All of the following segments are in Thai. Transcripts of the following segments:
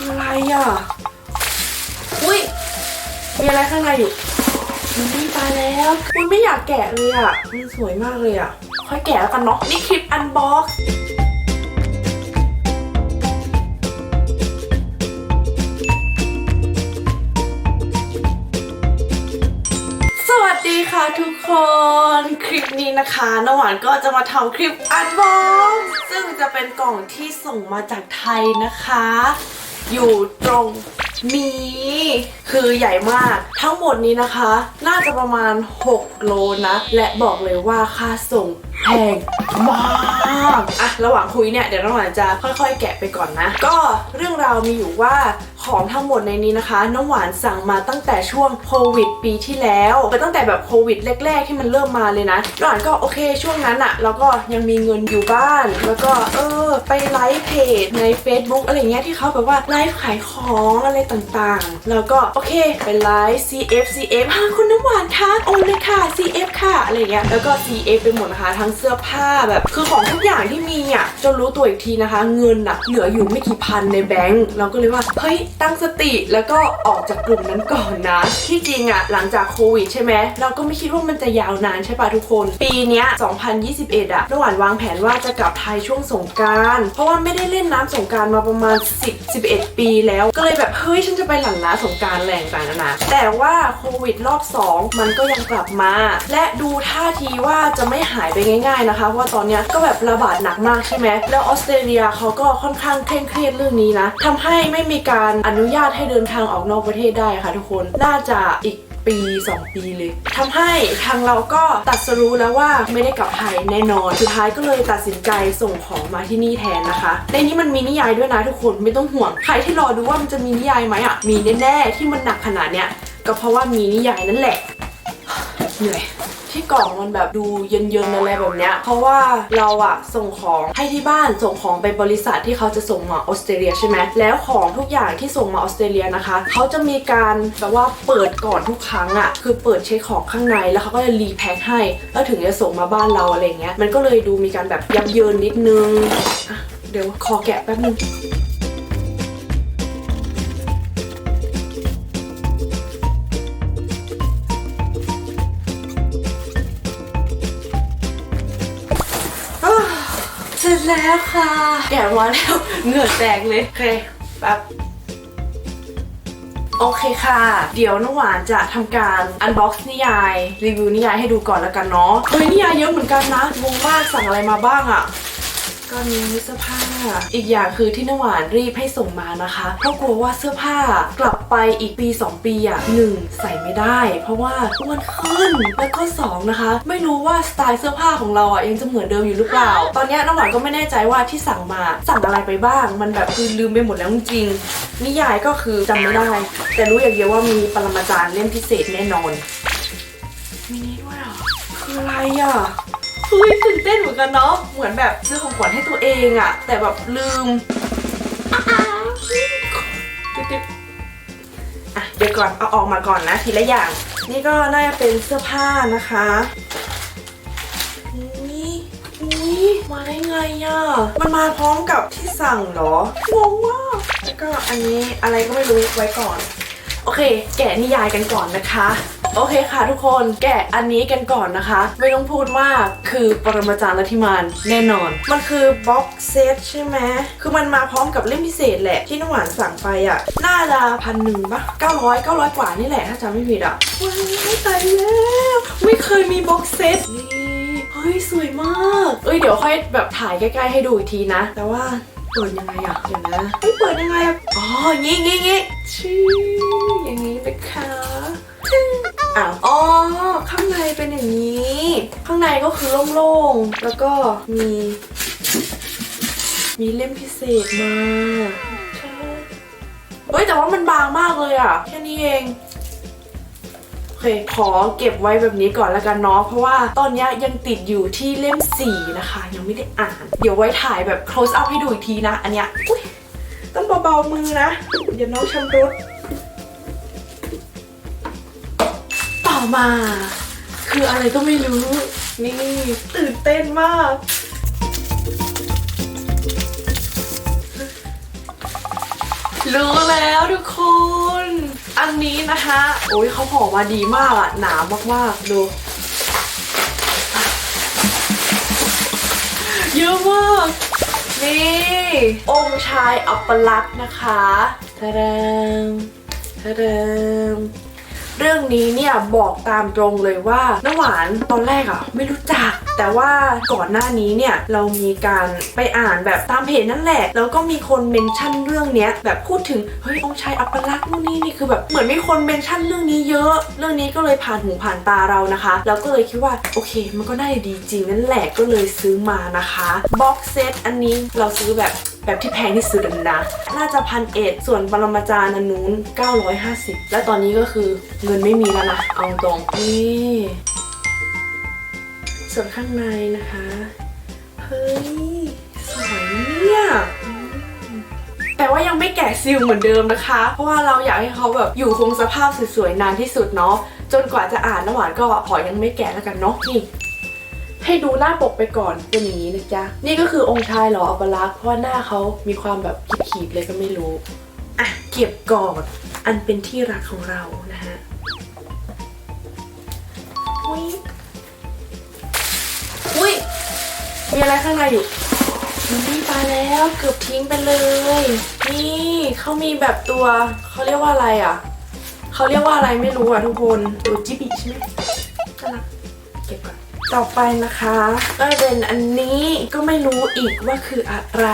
คืออะไรอะ อุ้ย มีอะไรข้างในอยู่มันตายแล้วอุ้ยไม่อยากแกะเลยอะ มันสวยมากเลยอะ ค่อยแกะแล้วกันเนาะ นี่คลิปอันบ็อกสวัสดีค่ะทุกคนคลิปนี้นะคะน้หวานก็จะมาทำคลิปอันบ็อกซึ่งจะเป็นกล่องที่ส่งมาจากไทยนะคะ อยู่ตรงนี้คือใหญ่มากทั้งหมดนี้นะคะ น่าจะประมาณ 6 โลนะ และบอกเลยว่าค่าส่งแพง มากอะระหว่างคุยเนี่ยเดี๋ยวน้ำหวานจะค่อยๆ แกะไปก่อนนะ ก็เรื่องราวมีอยู่ว่าของทั้งหมดในนี้นะคะ น้ำหวานสั่งมาตั้งแต่ช่วงโควิดปีที่แล้วไปตั้งแต่แบบโควิดแรกๆ ที่มันเริ่มมาเลยนะน้ำหวานก็โอเคช่วงนั้นอะเราก็ยังมีเงินอยู่บ้าน แล้วก็เออ ไปไลฟ์เพจใน Facebook อะไรเงี้ยที่เขาแบบว่าไลฟ์ขายของอะไรต่างๆ แล้วก็โอเคไปไลฟ์ CF CF ฮะคุณน้ำหวานคะโอนเลยค่ะ CF ค่ะอะไรเงี้ยแล้วก็ CF ไปหมดนะคะทั้งเสื้อผ้าแบบคือของทุกอย่างที่มีอะจนรู้ตัวอีกทีนะคะ เงินอะเหลืออยู่ไม่กี่พันในแบงก์เราก็เลยว่าเฮ้ยตั้งสติแล้วก็ออกจากกลุ่มนั้นก่อนนะ ที่จริงอะหลังจากโควิดใช่ไหมเราก็ไม่คิดว่ามันจะยาวนานใช่ป่ะทุกคน ปีนี้ย2021อะน้ำหว่านวางแผนว่าจะกลับไทยช่วงสงการเพราะว่าไม่ได้เล่นน้ำสงการมาประมาณ 10 11 ปีแล้ว ก็เลยแบบเฮ้ยฉันจะไปหลั่นล้าสงการแหล่งต่างๆนานาแต่ว่าโควิดรอบ 2 มันก็ยังกลับมา และดูท่าทีว่าจะไม่หายไปง่าย ๆนะคะเพราะว่าตอนเนี้ยก็แบบระบาดหนักมากใช่ไหมแล้วออสเตรเลียเขาก็ค่อนข้างเคร่งเครียดเรื่องนี้นะทำให้ไม่มีการอนุญาตให้เดินทางออกนอกประเทศได้ค่ะทุกคนน่าจะอีกปี 2 ปีเลยทำให้ทางเราก็ตัดสรู้แล้วว่าไม่ได้กลับไทยแน่นอน สุดท้ายก็เลยตัดสินใจส่งของมาที่นี่แทนนะคะ ในนี้มันมีนิยายด้วยนะทุกคนไม่ต้องห่วง ใครที่รอดูว่ามันจะมีนิยายไหมอะ มีแน่ๆที่มันหนักขนาดเนี้ยก็เพราะว่ามีนิยายนั่นแหละเหนื่อย ที่กล่องมันแบบดูเย็นๆอะไรแบบเนี้ยเพราะว่าเราอะส่งของให้ที่บ้านส่งของไปบริษัทที่เขาจะส่งมาออสเตรเลียใช่ไหมแล้วของทุกอย่างที่ส่งมาออสเตรเลียนะคะเขาจะมีการแบบว่าเปิดก่อนทุกครั้งอะคือเปิดเช็คของข้างในแล้วเขาก็จะรีแพ็คให้ แล้วถึงจะส่งมาบ้านเราอะไรเงี้ยมันก็เลยดูมีการแบบยับเยินนิดนึงอะเดี๋ยวขอแกะแป๊บนึง แล้วค่ะแกะมาแล้วเหงื่อแตกเลยโอเคแป๊บโอเคค่ะ เดี๋ยวน้องหวานจะทำการอันบ็อกซ์นิยาย รีวิวนิยายให้ดูก่อนแล้วกันเนาะเฮ้ยนิยายเยอะเหมือนกันนะงงมากสั่งอะไรมาบ้างอะ ก็มีเสื้อผ้า อีกอย่างคือที่น้ำหวานรีบให้ส่งมานะคะ เพราะกลัวว่าเสื้อผ้ากลับไปอีกปี 2 ปีอะหนึ่งใส่ไม่ได้ เพราะว่าอ้วนขึ้นแล้วก็สองนะคะ ไม่รู้ว่าสไตล์เสื้อผ้าของเราอะยังจะเหมือนเดิมอยู่หรือเปล่า ตอนนี้น้ำหวานก็ไม่แน่ใจว่าที่สั่งมาสั่งอะไรไปบ้าง มันแบบคือลืมไปหมดแล้วจริงนิยายก็คือจำไม่ได้ แต่รู้อย่างเดียวว่ามีปรมาจารย์เล่มพิเศษแน่นอนมีนี้ด้วยเหรอคืออะไรอะ เฮ้ยตื่นเต้นเหมือนกันเนาะเหมือนแบบซื้อของขวัญให้ตัวเองอะแต่แบบลืมอะเดี๋ยวก่อนเอาออกมาก่อนนะทีละอย่าง นี่ก็น่าจะเป็นเสื้อผ้านะคะนี่นี่มาได้ไงอะมันมาพร้อมกับที่สั่งเหรองงมากแล้วก็อันนี้อะไรก็ไม่รู้ไว้ก่อน โอเค แกะนิยายกันก่อนนะคะ โอเคค่ะทุกคนแกะอันนี้กันก่อนนะคะ ไม่ต้องพูดมากคือปรมาจารย์ลัทธิมานแน่นอน มันคือบ็อกเซตใช่ไหมคือมันมาพร้อมกับเล่มพิเศษแหละที่น้ำหวานสั่งไปอะน่าจะพันหนึ่งปะเก้าร้อยเก้าร้อยกว่านี่แหละถ้าจำไม่ผิดอะว้ายตายแล้วไม่เคยมีบ็อกเซตนี่เฮ้ยสวยมากเอ้ยเดี๋ยวค่อยแบบถ่ายใกล้ๆให้ดูอีกทีนะ แต่ว่าเปิดยังไงอะเดี๋ยวนะไม่เปิดยังไงอะอ๋องี้งี้งี้ชื่อย่างนี้นะคะ อ้าวอ๋อ ข้างในเป็นอย่างนี้ ข้างในก็คือโล่งๆ แล้วก็มี มีเล่มพิเศษมาเฮ้ยแต่ว่ามันบางมากเลยอะแค่นี้เองโอเคขอเก็บไว้แบบนี้ก่อนแล้วกันเนาะเพราะว่าตอนนี้ยังติดอยู่ที่เล่ม4นะคะ ยังไม่ได้อ่าน เดี๋ยวไว้ถ่ายแบบ close up ให้ดูอีกทีนะ อันเนี้ยอุ๊ยต้องเบาๆมือนะ เดี๋ยวน้องชำรุด มา คืออะไรก็ไม่รู้ นี่ตื่นเต้นมาก รู้แล้วทุกคน อันนี้นะคะ โอ้ยเขาห่อมาดีมากอะหนามากๆ ดูเยอะมาก นี่ องค์ชายอัปลักษณ์นะคะทะเดมทะเดม เรื่องนี้เนี่ยบอกตามตรงเลยว่าน้ำหวานตอนแรกอะไม่รู้จัก แต่ว่าก่อนหน้านี้เนี่ยเรามีการไปอ่านแบบตามเพจนั่นแหละ แล้วก็มีคนเมนชั่นเรื่องเนี้ยแบบพูดถึงเฮ้ยองค์ชายอัปลักษณ์นู่นนี่นี่คือแบบเหมือนมีคนเมนชั่นเรื่องนี้เยอะ เรื่องนี้ก็เลยผ่านหูผ่านตาเรานะคะเราก็เลยคิดว่าโอเค มันก็น่าจะดีจริงนั่นแหละก็เลยซื้อมานะคะบ็อกเซตอันนี้เราซื้อแบบแบบที่แพงที่สุดนะน่าจะพันเอ็ดส่วนปรมาจารย์อันนู้น950 และตอนนี้ก็คือเงินไม่มีแล้วนะ เอาตรงนี่ ส่วนข้างในนะคะ เฮ้ย สวยเนี่ยแต่ว่ายังไม่แกะซิลเหมือนเดิมนะคะ เพราะว่าเราอยากให้เขาแบบอยู่คงสภาพสวยๆนานที่สุดเนาะ จนกว่าจะอ่านน้ำหวานก็ขอยังไม่แกะแล้วกันเนาะ นี่ให้ดูหน้าปกไปก่อนเป็นอย่างนี้นะจ๊ะ นี่ก็คือองค์ชายหรออัปลักษณ์เพราะว่าหน้าเขามีความแบบขีดๆเลยก็ไม่รู้ อะ เก็บก่อน อันเป็นที่รักของเรานะฮะอุ้ มีอะไรข้างในอยู่มันนี่ตาแล้วเกือบทิ้งไปเลย นี่เขามีแบบตัวเขาเรียกว่าอะไรอะเขาเรียกว่าอะไรไม่รู้อะทุกคนตัวจิบิใช่ไหมน่ารักเก็บก่อนต่อไปนะคะ ก็เป็นอันนี้ก็ไม่รู้อีกว่าคืออะไร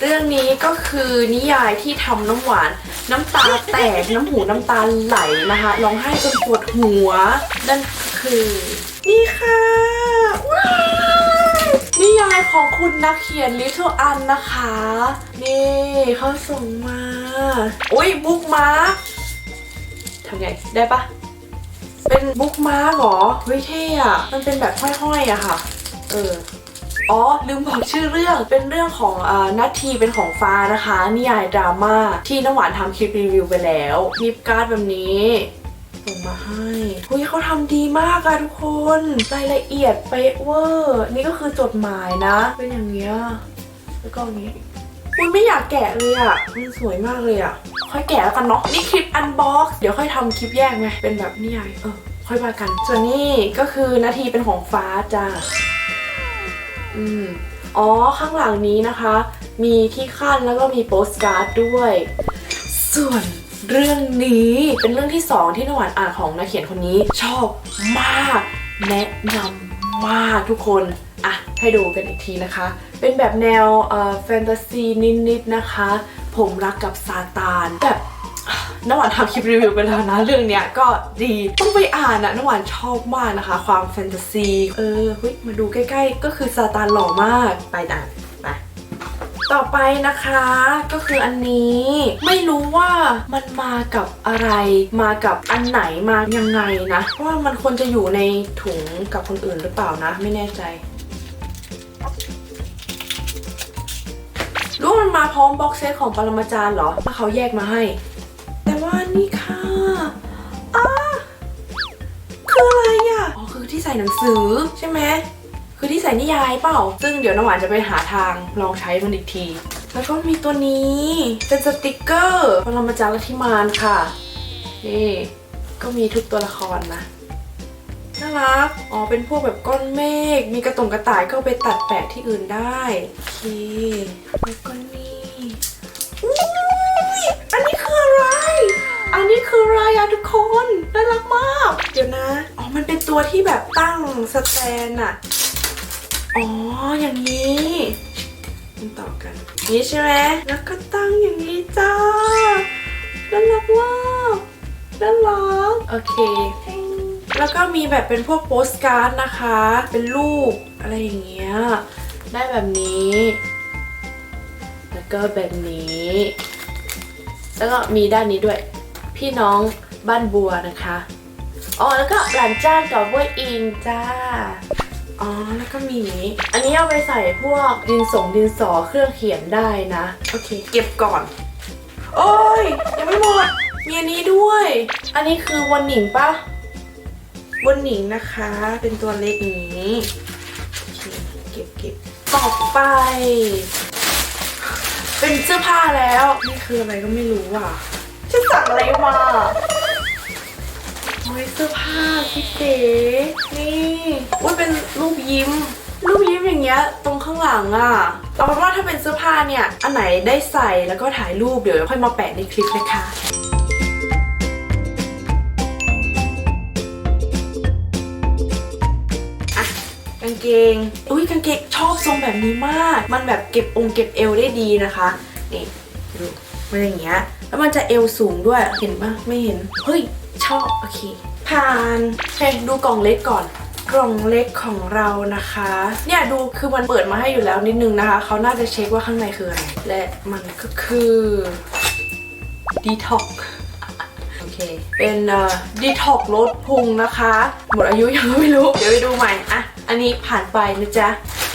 เรื่องนี้ก็คือนิยายที่ทำน้ำหวาน น้ำตาแตกน้ำหูน้ำตาไหลนะคะร้องไห้จนปวดหัว นั่นคือ นี่ค่ะว้าวนิยายของคุณนักเขียนลิ t เ l ิอันนะคะ นี่เขาส่งมาอุ้ยบุ๊กมาร์ทำไง ได้ปะเป็นบุ๊กมาร์เหรอเฮ้ยเท่อะมันเป็นแบบห้อยๆอะค่ะ เออ อ๋อลืมบอกชื่อเรื่องเป็นเรื่องของอนัททีเป็นของฟ้านะคะนิยายดราม่าที่น้ำหวานทำคลิปรีวิวไปแล้วมีการ์ดแบบนี้ส่งมาให้เฮ้ยเขาทำดีมากอะทุกคนรายละเอียดเป๊ะเวอร์นี่ก็คือจดหมายนะ เป็นอย่างเงี้ยแล้วก็อย่างงี้อุ้ยไม่อยากแกะเลยอะมันสวยมากเลยอะค่อยแกะแล้วกันเนาะนี่คลิปอันบ็อกเดี๋ยวค่อยทำคลิปแยกไหมเป็นแบบนิยายเออค่อยว่ากัน ส่วนนี้ก็คือนาทีเป็นของฟ้าจ้า อืมอ๋อข้างหลังนี้นะคะ มีที่ขั้นแล้วก็มีโปสการ์ดด้วย ส่วนเรื่องนี้เป็นเรื่องที่สองที่นวานอ่านของนักเขียนคนนี้ชอบมาก แนะนำมากทุกคนอะให้ดูกันอีกทีนะคะ เป็นแบบแนวแฟนตาซีนิดๆนะคะ ผมรักกับซาตานแบบ น้ำหวานทำคลิปรีวิวไปแล้วนะเรื่องเนี้ยก็ดีต้องไปอ่านนะน้ำหวานชอบมากนะคะ ความแฟนตาซีเออเฮ้ยมาดูใกล้ ๆ ก็คือซาตานหล่อมากไปอ่านไปต่อไปนะคะก็คืออันนี้ไม่รู้ว่ามันมากับอะไร มากับอันไหนมายังไงนะว่ามันควรจะอยู่ในถุงกับคนอื่นหรือเปล่านะ ไม่แน่ใจรู้มันมาพร้อมบ็อกเซตของปรมาจารย์เหรอถ้าเขาแยกมาให้ แต่ว่านี่ค่ะอ้าคืออะไรอะ อ๋อ คือที่ใส่หนังสือใช่ไหม คือที่ใส่นิยายเปล่า ซึ่งเดี๋ยวน้ำหวานจะไปหาทางลองใช้มันอีกที แล้วก็มีตัวนี้ เป็นสติกเกอร์ปรมาจารย์ลัทธิมานค่ะ นี่ ก็มีทุกตัวละครนะน่ารัก อ๋อ เป็นพวกแบบก้อนเมฆ มีกระตงกระต่ายก็เอาไปตัดแปะที่อื่นได้ โอเคแล้วก็นี่ นนี้คืออะไรอะทุกคนน่ารักมาก เดี๋ยวนะ อ๋อ มันเป็นตัวที่แบบตั้งสแตนอะอ๋อ อย่างนี้มันต่อกัน นี่ใช่ไหมแล้วก็ตั้งอย่างนี้จ้าน่ารักมากน่ารักโอเค แล้วก็มีแบบเป็นพวกโปสการ์ดนะคะ เป็นรูปอะไรอย่างเงี้ย ได้แบบนี้ แล้วก็แบบนี้ แล้วก็มีด้านนี้ด้วย พี่น้องบ้านบัวนะคะอ๋อแล้วก็หลานจ้านกับเวยอินจ้าอ๋อแล้วก็มีนี้ อันนี้เอาไปใส่พวกดินสงดินสอเครื่องเขียนได้นะ โอเค เก็บก่อน โอ้ยยังไม่หมดมีอันนี้ด้วย อันนี้คือวันหนิงปะบนหนิงนะคะ เป็นตัวเล็กนี้โอเคเก็บเก็บต่อไป เป็นเสื้อผ้าแล้ว นี่คืออะไรก็ไม่รู้อะ ฉันสั่งอะไรมาโอ้ยเสื้อผ้าพี่เก๋นี่ว่าเป็นรูปยิ้ม รูปยิ้มอย่างเงี้ยตรงข้างหลังอะเอาเป็นว่าถ้าเป็นเสื้อผ้าเนี่ย อันไหนได้ใส่แล้วก็ถ่ายรูปเดี๋ยวค่อยมาแปะในคลิปนะคะอะกางเกง อุ้ยกางเกงชอบทรงแบบนี้มาก มันแบบเก็บองค์เก็บเอวได้ดีนะคะ นี่ดูมันอย่างเงี้ย แล้วมันจะเอวสูงด้วย เห็นปะไม่เห็น เฮ้ย ชอบ โอเค ผ่านเฮ้ยดูกล่องเล็กก่อน กล่องเล็กของเรานะคะ เนี่ยดูคือมันเปิดมาให้อยู่แล้วนิดนึงนะคะ เขาน่าจะเช็คว่าข้างในคืออะไร และมันก็คือ detox โอเค เป็นดีท็อกลดพุงนะคะ หมดอายุยังไม่รู้ เดี๋ยวไปดูใหม่ อะ อันนี้ผ่านไปนะจ๊ะ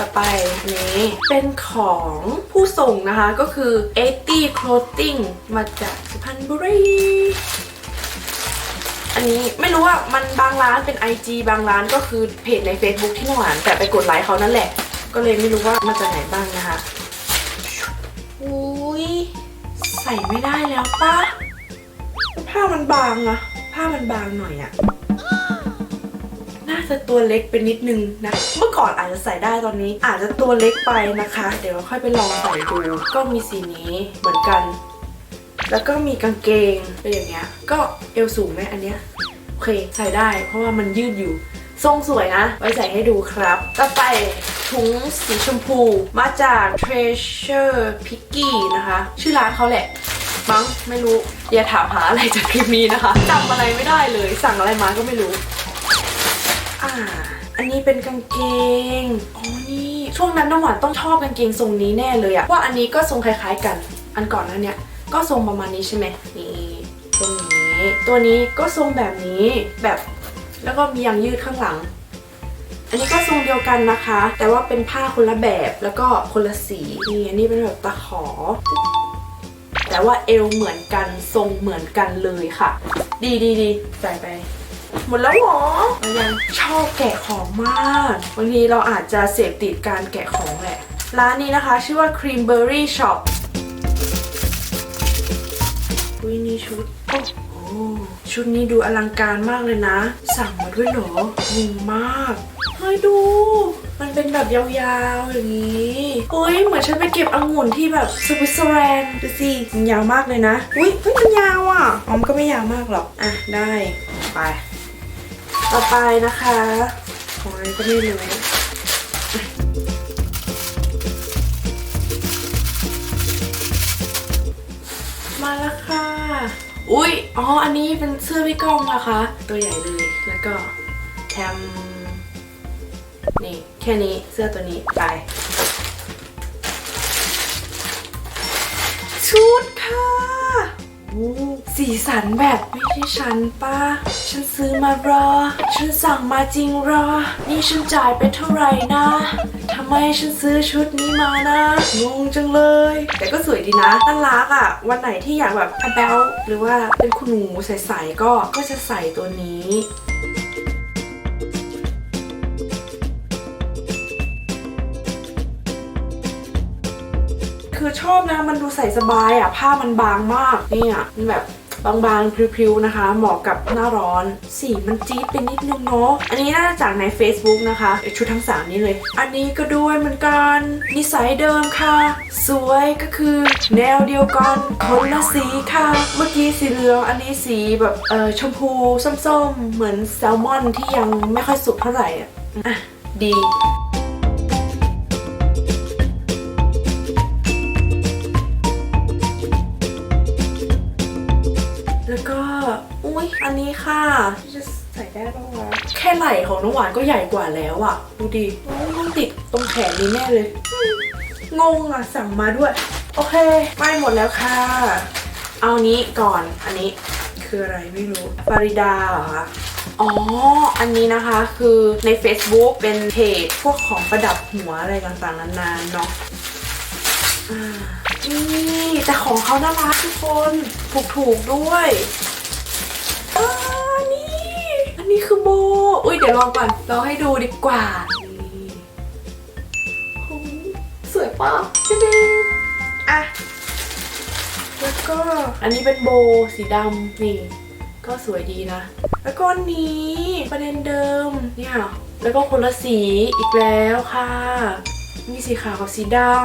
ต่อไปนนี้เป็นของผู้ส่งนะคะก็คือ 80 Clothing มาจากสุพรรณบุรีอันนี้ไม่รู้ว่ามันบางร้านเป็น IG บางร้านก็คือเพจใน Facebook ที่หวานแต่ไปกดไลค์เขานั่นแหละ ก็เลยไม่รู้ว่ามาจากไหนบ้างนะคะอุ้ยใส่ไม่ได้แล้วปะผ้ามันบางอะผ้ามันบางหน่อยอะ น่าจะตัวเล็กไปนิดนึงนะ เมื่อก่อนอาจจะใส่ได้ตอนนี้ อาจจะตัวเล็กไปนะคะ เดี๋ยวค่อยไปลองใส่ดู ก็มีสีนี้เหมือนกัน แล้วก็มีกางเกงเป็นอย่างเงี้ย ก็เอวสูงไหมอันเนี้ย โอเคใส่ได้ เพราะว่ามันยืดอยู่ ทรงสวยนะ ไว้ใส่ให้ดูครับ ต่อไปถุงสีชมพูมาจาก Treasure Picky นะคะ ชื่อร้านเขาแหละมั้งไม่รู้ อย่าถามหาอะไรจากคลิปนี้นะคะจำอะไรไม่ได้เลย สั่งอะไรมาก็ไม่รู้ อ่า อันนี้เป็นกางเกง อ๋อ นี่ ช่วงนั้นน้ำหวานต้องชอบกางเกงทรงนี้แน่เลยอะว่าอันนี้ก็ทรงคล้าย ๆ กัน อันก่อนนั้นเนี่ย ก็ทรงประมาณนี้ใช่ไหมนี่ตรงนี้ ตัวนี้ก็ทรงแบบนี้ แบบ แล้วก็มียางยืดข้างหลัง อันนี้ก็ทรงเดียวกันนะคะ แต่ว่าเป็นผ้าคนละแบบ แล้วก็คนละสี นี่ อันนี้เป็นแบบตะขอแต่ว่าเอวเหมือนกันทรงเหมือนกันเลยค่ะ ดีดีดีใส่ไป หมดแล้วหรอเรายังชอบแกะของมากบางทีเราอาจจะเสพติดการแกะของแหละ ร้านนี้นะคะ ชื่อว่า Creamberry Shop อุ้ยนี่ชุดโอ้โหชุดนี้ดูอลังการมากเลยนะ สั่งมาด้วยเหรองงมากเฮ้ยดู มันเป็นแบบยาวๆอย่างนี้อุ้ยเหมือนฉันไปเก็บองุ่นที่แบบสวิตเซอร์แลนด์ดูสิมันยาวมากเลยนะ อุ้ยเฮ้ยมันยาวอะอ๋อมนก็ไม่ยาวมากหรอก อะได้ ไป ต่อไปนะคะของอะไรก็ไม่รู้มาแล้วค่ะ อุ้ยอ๋อ อันนี้เป็นเสื้อพี่ก้องนะคะ ตัวใหญ่เลย แล้วก็แถมนี่แค่นี้เสื้อตัวนี้ไป ชุดค่ะ โอ้ สีสันแบบไม่ใช่ฉันป้า ฉันซื้อมารอ ฉันสั่งมาจริงรอ นี่ฉันจ่ายไปเท่าไหร่นะทำไมฉันซื้อชุดนี้มานะงงจังเลย แต่ก็สวยดีนะน่ารักอะ่ะ วันไหนที่อยากแบบแบลหรือว่าเป็นคุณหนูใสๆก็ก็จะใส่ตัวนี้คือชอบนะมันดูใส่สบายอะ ผ้ามันบางมากเนี่ยมันแบบ บางๆพริ้วๆนะคะ เหมาะกับหน้าร้อน สีมันจี๊ดไปนิดนึงเนาะอันนี้น่าจะจากใน Facebook นะคะชุดทั้งสามนี้เลย อันนี้ก็ด้วยเหมือนกันนิสัยเดิมค่ะ สวยก็คือ แนวเดียวกันคนละสีค่ะ เมื่อกี้สีเหลืองอันนี้สีแบบเออชมพูส้มๆ เหมือนแซลมอนที่ยังไม่ค่อยสุกเท่าไหร่อะอะดี ค่ไหล่ของน้องหวานก็ใหญ่กว่าแล้วอะดูดิโอ้ยต้องติดตรงแขนนี้แน่เลย งงอะสั่งมาด้วย โอเคไม่หมดแล้วค่ะ เอานี้ก่อนอันนี้คืออะไรไม่รู้ฟาริดาเหรอคะอ๋อ อันนี้นะคะคือใน Facebook เป็นเพจพวกของประดับหัวอะไรต่างๆนานาเนาะนี่แต่ของเขาน่ารักทุกคน ถูกๆด้วย อ่านี่อันนี้คือโบดี๋ยวลองก่อนลองให้ดูดีกว่านี่โอ้ยสวยปะเจ๊อะ แล้วก็อันนี้เป็นโบว์สีดำนี่ ก็สวยดีนะ แล้วก็อันนี้ประเด็นเดิมเนี่ยแล้วก็คนละสีอีกแล้วค่ะ มีสีขาวกับสีดำ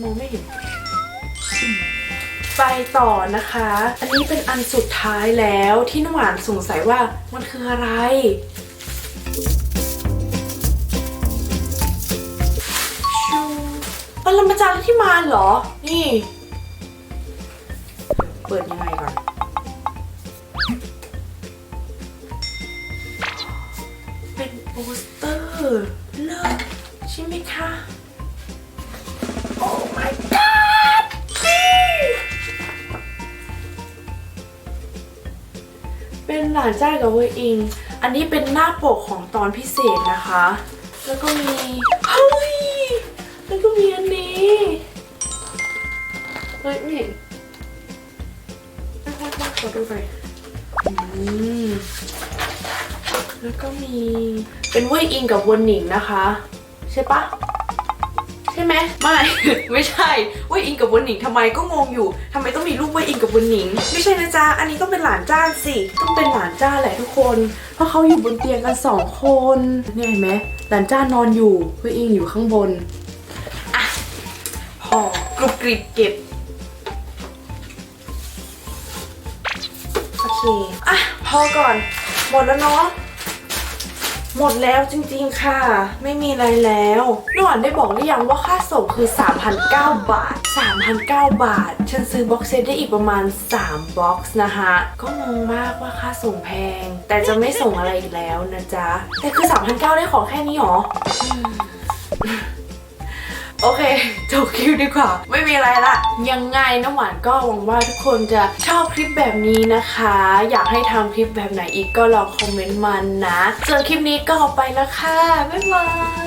มองไม่เห็น ไปต่อนะคะ อันนี้เป็นอันสุดท้ายแล้วที่น้ำหวานสงสัยว่ามันคืออะไร ชูปรมาจารย์ที่มาเหรอ นี่ เปิดยังไงก่อน เป็นโปสเตอร์เลิศใช่ไหมคะ เป็นหลานจ้ากับเวยอิง อันนี้เป็นหน้าปกของตอนพิเศษนะคะ แล้วก็มีเฮ้ยแล้วก็มีอันนี้เฮ้ยไม่เห็นไม่ค่อยมากขอดูหน่อยอืมแล้วก็มีเป็นเวยอิงกับวนหนิงนะคะ ใช่ปะ ใช่ไหมไม่ ไม่ใช่เว่ยอิงกับวนหนิงทำไมก็งงอยู่ทำไมต้องมีรูปเว่ยอิงกับวนหนิง ไม่ใช่นะจ๊ะอันนี้ต้องเป็นหลานจ้าสิต้องเป็นหลานจ้าแหละทุกคน เพราะเขาอยู่บนเตียงกันสองคนเนี่ยเห็นไหมหลานจ้านอนอยู่เว่ยอิงอยู่ข้างบนอะพอกรุบกริบเก็บโอเคอะพอก่อนหมดแล้วเนาะ หมดแล้วจริงๆค่ะ ไม่มีอะไรแล้วนวลได้บอกหรือยังว่าค่าส่งคือ3,009บาท3,009บาท ฉันซื้อบ็อกเซตได้อีกประมาณ 3 บ็อกซ์นะคะก็งงมากว่าค่าส่งแพง แต่จะไม่ส่งอะไรอีกแล้วนะจ๊ะ แต่คือ3,009ได้ของแค่นี้หรอ โอเคจบคลิปดีกว่า ไม่มีอะไรละ ยังไงน้ำหวานก็หวังว่าทุกคนจะชอบคลิปแบบนี้นะคะ อยากให้ทำคลิปแบบไหนอีกก็ลองคอมเมนต์มันนะส่วนคลิปนี้ก็ออกไปแล้วค่ะ บ๊ายบาย